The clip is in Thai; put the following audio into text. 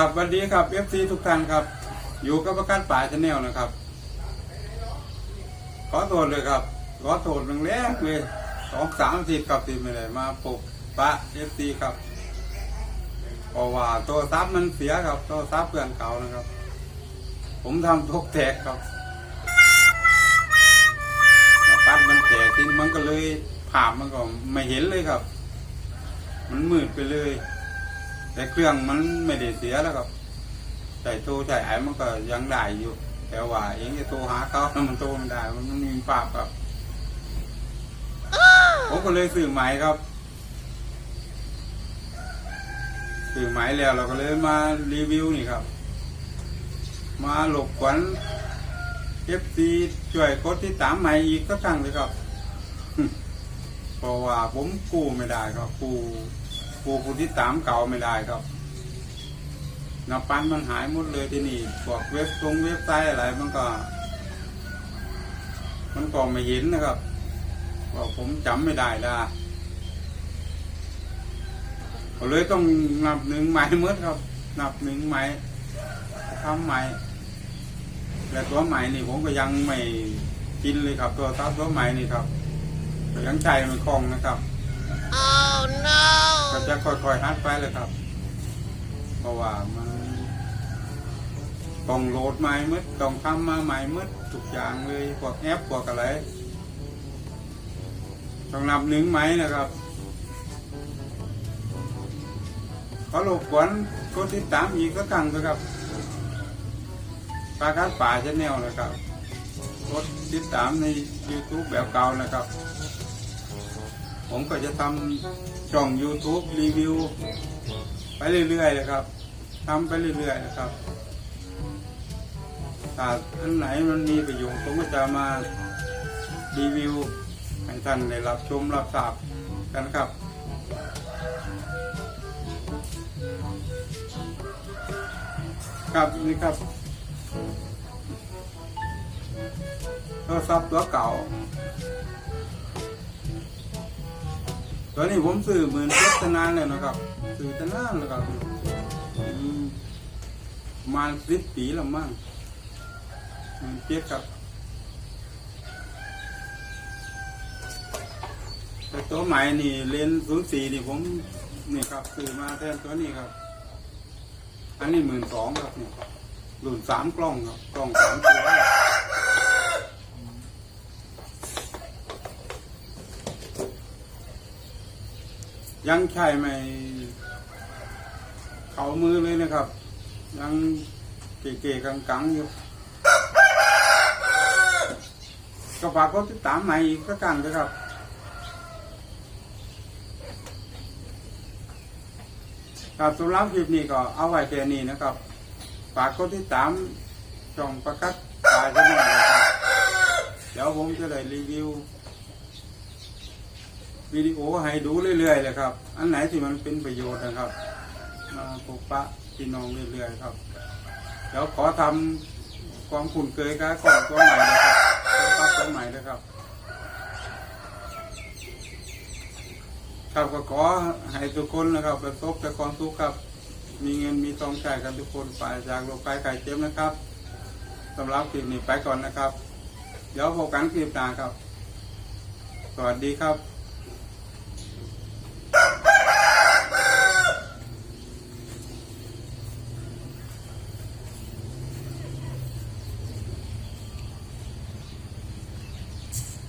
ครับสวัสดีครับเอฟซีทุกท่านครับ อยู่กับประกันป่าชาแนลนะครับ ขอโทษเลยครับ ขอโทษแรงๆเลยสองสามอาทิตย์ครับที่ไม่ได้มาปลุกปะเอฟซีครับเพราะว่าโทรศัพท์มันเสียครับโทรศัพท์เพื่อนเก่านะครับ ผมทำทุกแตกครับปัดมันแตกทิ้งมันก็เลยผ่ามันก็ไม่เห็นเลยครับ มันมืดไปเลย แต่เครื่องมันไม่ได้เสียแล้วครับใส่โทรใส่ไอ้มันก็ยังได้อยู่ แต่ว่าเองจะโทรหาเขามันโทรไม่ได้ มันไม่มีภาพครับผมก็เลยซื้อใหม่ครับซื้อใหม่แล้วเราก็เลยมารีวิวนี่ครับ มาหลบขวัญเอฟซีช่วยกดที่ตามใหม่อีกก็ตั้งเลยครับเพราะว่าผมกู้ไม่ได้ครับกู้ กู้คนที่ตามเก่าไม่ได้ครับนับปันมันหายหมดเลยที่นี่พวกเว็บตรงเว็บไซต์อะไรมันก็ มันก็ไม่เห็นนะครับว่าผมจำไม่ได้ละก็เลยต้องนับหนึ่งไม้เมื่อครับ นับหนึ่งไม้ทำไม้แต่ตัวใหม่นี่ผมก็ยังไม่กินเลยครับ ตัวทับตัวใหม่นี่ครับยังใจมันคล่องนะครับ Oh no! ก็จะค่อยๆฮัดไปเลยครับ เพราะว่ามันต้องโหลดใหม่มืดต้องทำมาใหม่มืดทุกอย่างเลยพวกแอปพวกอะไรต้องนับหนึ่งไหมนะครับขอรบกวนกดติดตามอีกสักครั้งนะครับปากัดป่าชแนลนะครับกดติดตามใน YouTube แบบเก่านะครับ ผมก็จะทำช่อง YouTube รีวิว ไปเรื่อยๆนะครับทำไปเรื่อยๆนะครับถ้าอันไหนมันมีประโยชน์ผมก็จะมารีวิวให้ท่านได้รับชมรับทราบกันครับครับนี่ครับโทรศัพท์ตัวเก่า ตอนนี้ผมซื้อหมื่นเจ็ดนานแล้วนะครับซื้อตั้งนานแล้วครับมาสิบปีแล้วมั้งหมื่นเจ็ดครับแต่ตัวใหม่นี่เลนศูนย์สี่นี่ผมนี่ครับซื้อมาแทนตัวนี้ครับ อันนี้หมื่นสองครับเนี่ยรุ่นสามกล้องครับกล้องสามตัว ยังใช่ไม่เขามือเลยนะครับ ยังเก๋ๆกังๆอยู่ก็ฝากเขาติดตามใหม่อีกสักครั้งนะครับครับสำหรับคลิปนี้ก็เอาไว้แค่นี้นะครับ ฝากกดติดตามช่องประกัดตายกันหน่อยนะครับเดี๋ยวผมจะได้รีวิว วิดีโอให้ดูเรื่อยๆเลยครับ อันไหนที่มันเป็นประโยชน์นะครับมาปกปะพี่น้องเรื่อยๆครับเดี๋ยวขอทำความคุ้นเคยกับกล่องตัวใหม่นะครับตัวใหม่นะครับ ครับก็ขอให้ทุกคนนะครับ ประสบแต่ความสุขครับ มีเงินมีทองใช้กันทุกคนปราศจากโรคภัยไข้เจ็บนะครับสำหรับคลิปนี้ไปก่อนนะครับ เดี๋ยวพบกันคลิปหน้าครับ สวัสดีครับ